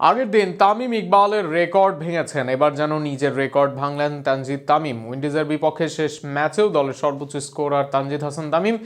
আগের দিন তামিম ইকবালের রেকর্ড ভেঙেছেন। এবার যেন নিজের রেকর্ড ভাঙলেন তানজিদ তামিম। উইন্ডিজের বিপক্ষে শেষ ম্যাচেও দলের সর্বোচ্চ স্কোরার তানজিদ হাসান তামিম,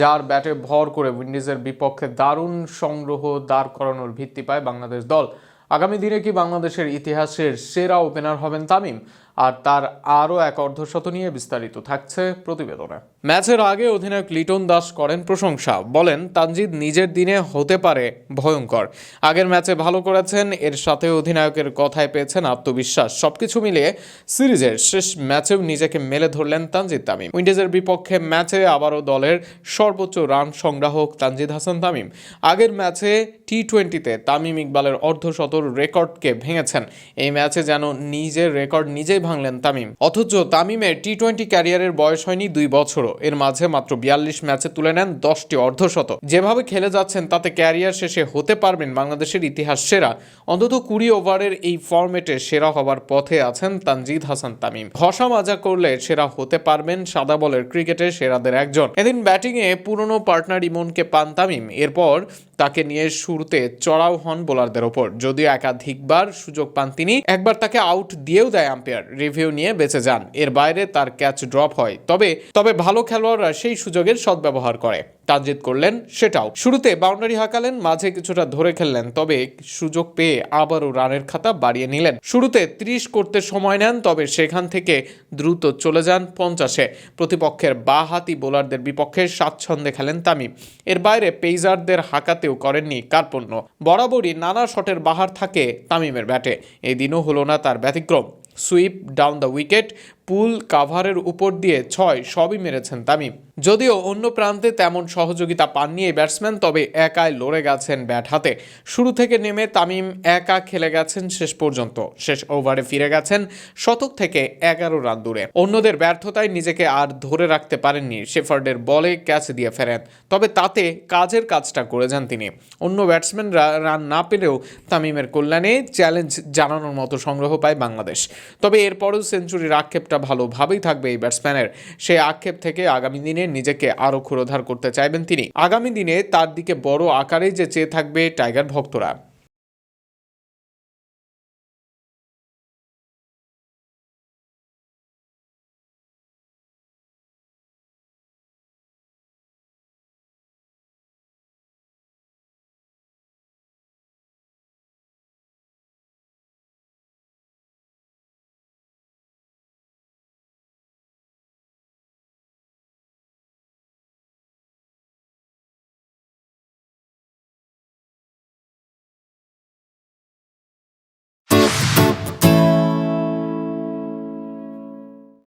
যার ব্যাটে ভর করে উইন্ডিজের বিপক্ষে দারুণ সংগ্রহ দাঁড় করানোর ভিত্তি পায় বাংলাদেশ দল। আগামী দিনে কি বাংলাদেশের ইতিহাসের সেরা ওপেনার হবেন তামিম? আর তার আরও এক অর্ধশত নিয়ে বিস্তারিত থাকছে প্রতিবেদনে। ম্যাচের আগে অধিনায়ক লিটন দাস করেন প্রশংসা। বলেন, তানজিদ নিজের দিনে হতে পারে ভয়ঙ্কর। আগের ম্যাচে ভালো করেছেন, এর সাথে অধিনায়কের কথায় পেয়েছেন আত্মবিশ্বাস। সবকিছু মিলিয়ে সিরিজের শেষ ম্যাচেও নিজেকে মেলে ধরলেন তানজিদ তামিম। উইন্ডিজের বিপক্ষে ম্যাচে আবারও দলের সর্বোচ্চ রান সংগ্রাহক তানজিদ হাসান তামিম। আগের ম্যাচে টি টোয়েন্টিতে তামিম ইকবালের অর্ধশতর রেকর্ডকে ভেঙেছেন। এই ম্যাচে যেন নিজের রেকর্ড নিজেই ভাঙলেন তামিম। অথচ তামিমের টি টোয়েন্টি ক্যারিয়ারের বয়স হয়নি দুই বছরও। এর মাঝে মাত্র বিয়াল্লিশ ম্যাচে তুলে নেন দশটি অর্ধশত যেভাবে খেলে যাচ্ছেন, তাতে ক্যারিয়ার শেষে হতে পারবেন বাংলাদেশের ইতিহাস সেরা। অন্তত কুড়ি ওভারের এই ফরম্যাটে সেরা হবার পথে আছেন তানজিদ হাসান তামিম। ঘষা মাজা করলে সেরা হতে পারবেন সাদা বলের ক্রিকেটে সেরাদের একজন। এদিন ব্যাটিংয়ে পুরনো পার্টনার ইমনকে পান তামিম। এরপর তাকে নিয়ে শুরুতে চড়াও হন বোলারদের ওপর। যদিও একাধিকবার সুযোগ পান তিনি, একবার তাকে আউট দিয়েও দেয় আম্পায়ার। রিভিউ নিয়ে বেঁচে যান। এর বাইরে তার ক্যাচ ড্রপ হয়। তবে তবে ভালো খেলোয়াড়রা সেই সুযোগের সদ্ব্যবহার করে। তানজিদ করলেন সেটাও। শুরুতে বাউন্ডারি হাঁকালেন, মাঝে কিছুটা ধরে খেললেন, তবে সুযোগ পেয়ে আবারও রানের খাতা বাড়িয়ে নিলেন। শুরুতে ত্রিশ করতে সময় নেন, তবে সেখান থেকে দ্রুত চলে যান পঞ্চাশে। প্রতিপক্ষের বা হাতি বোলারদের বিপক্ষে স্বাচ্ছন্দ্যে খেলেন তামিম। এর বাইরে পেইজারদের হাঁকাতেও করেননি কার্পণ্য। বরাবরই নানা শটের বাহার থাকে তামিমের ব্যাটে। এই দিনও হলো না তার ব্যতিক্রম। sweep down the wicket. পুল কাভারের উপর দিয়ে ছয় সবই মেরেছেন তামিম। যদিও অন্য প্রান্তে তেমন সহযোগিতা পাননি এই ব্যাটসম্যান, তবে একাই লড়ে গেছেন ব্যাট হাতে। শুরু থেকে নেমে তামিম একা খেলে গেছেন শেষ পর্যন্ত। শেষ ওভারে ফিরে গেছেন শতক থেকে এগারো রান দূরে। অন্যদের ব্যর্থতায় নিজেকে আর ধরে রাখতে পারেননি, শেফার্ডের বলে ক্যাচ দিয়ে ফেরেন। তবে তাতে কাজের কাজটা করে যান তিনি। অন্য ব্যাটসম্যানরা রান না পেলেও তামিমের কল্যাণে চ্যালেঞ্জ জানানোর মতো সংগ্রহ পায় বাংলাদেশ। তবে এরপরও সেঞ্চুরির আক্ষেপটা ভালোভাবেই থাকবে এই ব্যাটসম্যানের। সে আক্ষেপ থেকে আগামী দিনে নিজেকে আরও ক্ষুরোধার করতে চাইবেন তিনি। আগামী দিনে তার দিকে বড় আকারেই যে চেয়ে থাকবে টাইগার ভক্তরা।